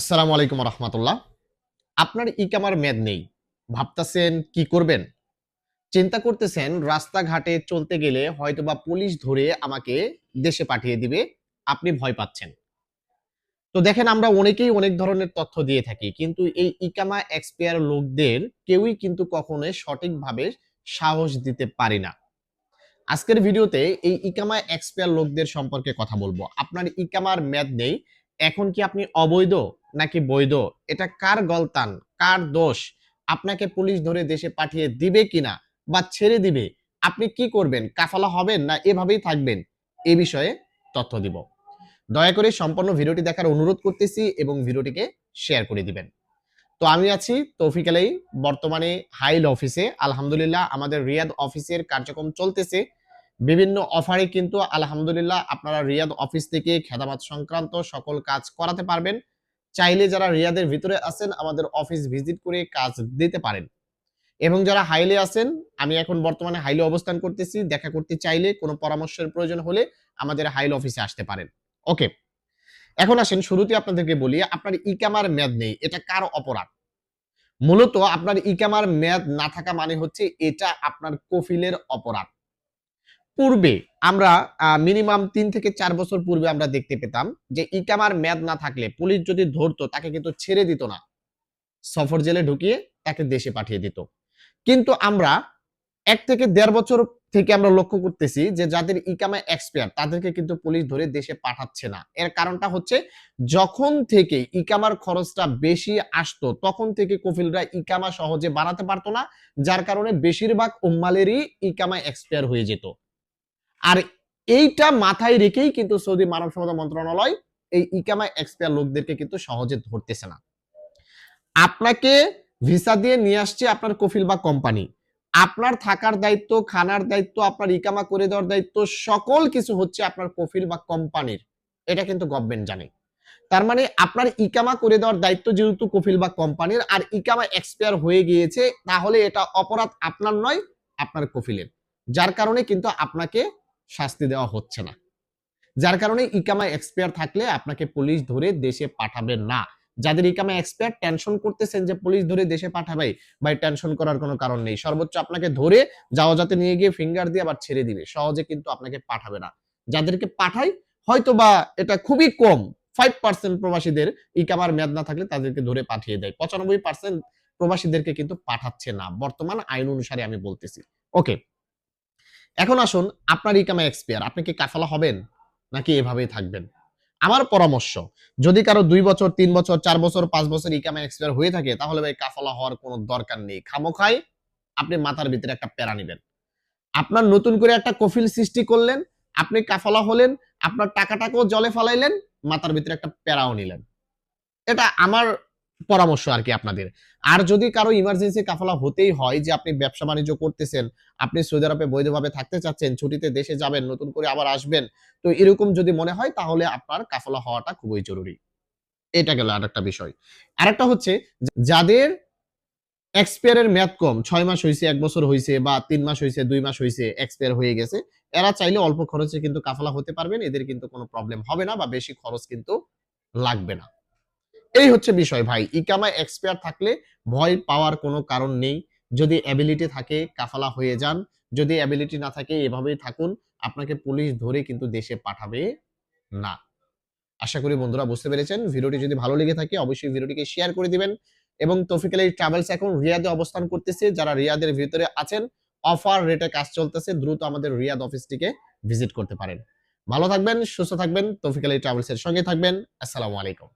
আসসালামু আলাইকুম রহমতুল্লাহ। আপনার ইকামার মেদ নেই। ভাবতেছেন কি করবেন? চিন্তা করতেছেন রাস্তাঘাটে চলতে গেলে হয়তোবা পুলিশ ধরে আমাকে দেশে পাঠিয়ে দিবে, আপনি ভয় পাচ্ছেন। তো দেখেন আমরা অনেকেই অনেক ধরনের তথ্য দিয়ে থাকি, কিন্তু এই ইকামা এক্সপায়ার লোকদের কেউই কিন্তু কখনোই সঠিকভাবে সাহস দিতে পারি না। আজকের ভিডিওতে এই ইকামা এক্সপায়ার লোকদের সম্পর্কে কথা বলব। আপনার ইকামার মেয়াদ নেই এখন কি আপনি অবৈধ নাকি বৈধ? এটা কার গলতান? কার দোষ? আপনাকে পুলিশ ধরে দেশে পাঠিয়ে দিবে কিনা বা ছেড়ে দিবে? আপনি কি করবেন? কাফালা হবেন না এভাবেই থাকবেন? এ বিষয়ে তথ্য দিব। দয়া করে সম্পূর্ণ ভিডিওটি দেখার অনুরোধ করতেছি এবং ভিডিওটিকে শেয়ার করে দিবেন। তো আমি আছি তৌফিক আলাই, বর্তমানে হাইল অফিসে। আলহামদুলিল্লাহ, আমাদের রিয়াদ অফিসের কার্যক্রম চলতেছে। বিভিন্ন অফারে কিন্তু আলহামদুলিল্লাহ আপনারা রিয়াদ অফিস থেকে খেদামাত সংক্রান্ত সকল কাজ করাতে পারবেন। চাইলে যারা রিয়াদের ভিতরে আছেন, আমাদের অফিস ভিজিট করে কাজ দিতে পারেন। এবং যারা হাইলে আছেন, আমি এখন বর্তমানে হাইলে অবস্থান করতেছি। দেখা করতে চাইলে কোনো পরামর্শের প্রয়োজন হলে আমাদের হাইল অফিসে আসতে পারেন। ওকে, এখন আসেন শুরুতে আপনাদেরকে বলি, আপনার ইকামার মেয়াদ নেই, এটা কার অপরাধ? মূলত আপনার ইকামার মেয়াদ না থাকা মানে হচ্ছে এটা আপনার কফিলের অপরাধ। পূর্বে আমরা মিনিমাম তিন থেকে চার বছর পূর্বে আমরা দেখতে পেতাম যে ইকামার মেয়াদ না থাকলে পুলিশ যদি ধরতো, তাকে কিন্তু ছেড়ে দিত না। সফর জেলে ঢুকিয়ে তাকে দেশে পাঠিয়ে দিত। কিন্তু আমরা এক থেকে দেড় বছর থেকে আমরা লক্ষ্য করতেছি যে যাদের ইকামা এক্সপায়ার তাদেরকে কিন্তু পুলিশ ধরে দেশে পাঠাচ্ছে না। এর কারণটা হচ্ছে যখন থেকে ইকামার খরচটা বেশি আসতো, তখন থেকে কফিলরা ইকামা সহজে বাড়াতে পারতো না, যার কারণে বেশিরভাগ উম্মালেরই ইকামা এক্সপায়ার হয়ে যেত। আর এইটা মাথায় রেখেই কিন্তু সৌদি মানব সম্পদ মন্ত্রণালয় এই ইকামা এক্সপায়ার লোকদেরকে কিন্তু সহজে ধরতেছে না। আপনাকে ভিসা দিয়ে নিয়ে আসছে আপনার কফিল বা কোম্পানি। আপনার থাকার দায়িত্ব, খানার দায়িত্ব, আপনার ইকামা করে দেওয়ার দায়িত্ব, সকল কিছু হচ্ছে আপনার কফিল বা কোম্পানির। এটা কিন্তু গভর্নমেন্ট জানে। তার মানে আপনার ইকামা করে দেওয়ার দায়িত্ব যেহেতু কফিল বা কোম্পানির, আর ইকামা এক্সপায়ার হয়ে গিয়েছে, তাহলে এটা অপরাধ আপনার নয়, আপনার কফিলের। যার কারণে কিন্তু আপনাকে শাস্তি দেওয়া হচ্ছে না। যার কারণে ইকামা এক্সপায়ার থাকলে আপনাকে পুলিশ ধরে দেশে পাঠাবে না। যাদের ইকামা এক্সপায়ার টেনশন করতেছেন যে পুলিশ ধরে দেশে পাঠাবে, ভাই টেনশন করার কোনো কারণ নেই। সর্বোচ্চ আপনাকে ধরে যাওয়া যাতে নিয়ে গিয়ে ফিঙ্গার দিয়ে আবার ছেড়ে দিবে। সহজে কিন্তু আপনাকে পাঠাবে না। যাদেরকে পাঠাই হয়তো বা এটা খুবই কম ফাইভ পার্সেন্ট প্রবাসীদের ইকামার মেয়াদ না থাকলে তাদেরকে ধরে পাঠিয়ে দেয়। পঁচানব্বই পার্সেন্ট প্রবাসীদেরকে কিন্তু পাঠাচ্ছে না। বর্তমান আইন অনুসারে আমি বলতেছি। ওকে এখন আসুন, আপনার ইকামা এক্সপায়ার আপনি কি কাফালা হবেন? নাকি এভাবেই থাকবেন? আমার পরামর্শ, যদি কারও দুই বছর, তিন বছর, চার বছর, পাঁচ বছর ইকামা এক্সপায়ার হয়ে থাকে, তাহলে ভাই কাফালা হওয়ার কোনো দরকার নেই। খামোখাই আপনি মাথার ভিতরে একটা প্যারা নেবেন। আপনার নতুন করে একটা কফিল সৃষ্টি করলেন, আপনি কাফালা হলেন, আপনার টাকাটাকেও জলে ফালাইলেন, মাথার ভিতরে একটা প্যারাও নিলেন। এটা আমার পরামর্শ আর কি আপনাদের। আর যদি কারও ইমার্জেন্সি কাফালা হতেই হয় যে আপনি ব্যবসা বাণিজ্য করতেছেন, আপনি সৌদি আরবে বৈধভাবে থাকতে চাচ্ছেন, ছুটিতে দেশে যাবেন, নতুন করে আবার আসবেন, তো এরকম যদি মনে হয় তাহলে আপনার কাফালা হওয়াটা খুবই জরুরি। এটা গেল আরেকটা বিষয়। আরেকটা হচ্ছে যাদের এক্সপায়ারের মেয়াদ কম, ছয় মাস হয়েছে এক বছর হয়েছে বা তিন মাস হয়েছে দুই মাস হয়েছে এক্সপায়ার হয়ে গেছে, এরা চাইলে অল্প খরচে কিন্তু কাফালা হতে পারবেন, এদের কিন্তু কোনো প্রবলেম হবে না বা বেশি খরচ কিন্তু লাগবে না। এই হচ্ছে বিষয় ভাই। ইকামা এক্সপায়ার থাকলে ভয় পাওয়ার কোনো কারণ নেই। যদি অ্যাবিলিটি থাকে, কাফালা হয়ে যান। যদি অ্যাবিলিটি না থাকে, এভাবেই থাকুন। আপনাকে পুলিশ ধরে কিন্তু দেশে পাঠাবে না। আশা করি বন্ধুরা বুঝতে পেরেছেন। ভিডিওটি যদি ভালো লেগে থাকে, অবশ্যই ভিডিওটিকে শেয়ার করে দিবেন। এবং তফিকাল ট্রাভেলস এখন রিয়াদে অবস্থান করতেছে। যারা রিয়াদের ভিতরে আছেন অফার রেটে কাজ চলতেছে, দ্রুত আমাদের রিয়াদ অফিসটিকে ভিজিট করতে পারেন। ভালো থাকবেন, সুস্থ থাকবেন। তফিকাল ট্রাভেলস এর সঙ্গে থাকবেন। আসসালামু আলাইকুম।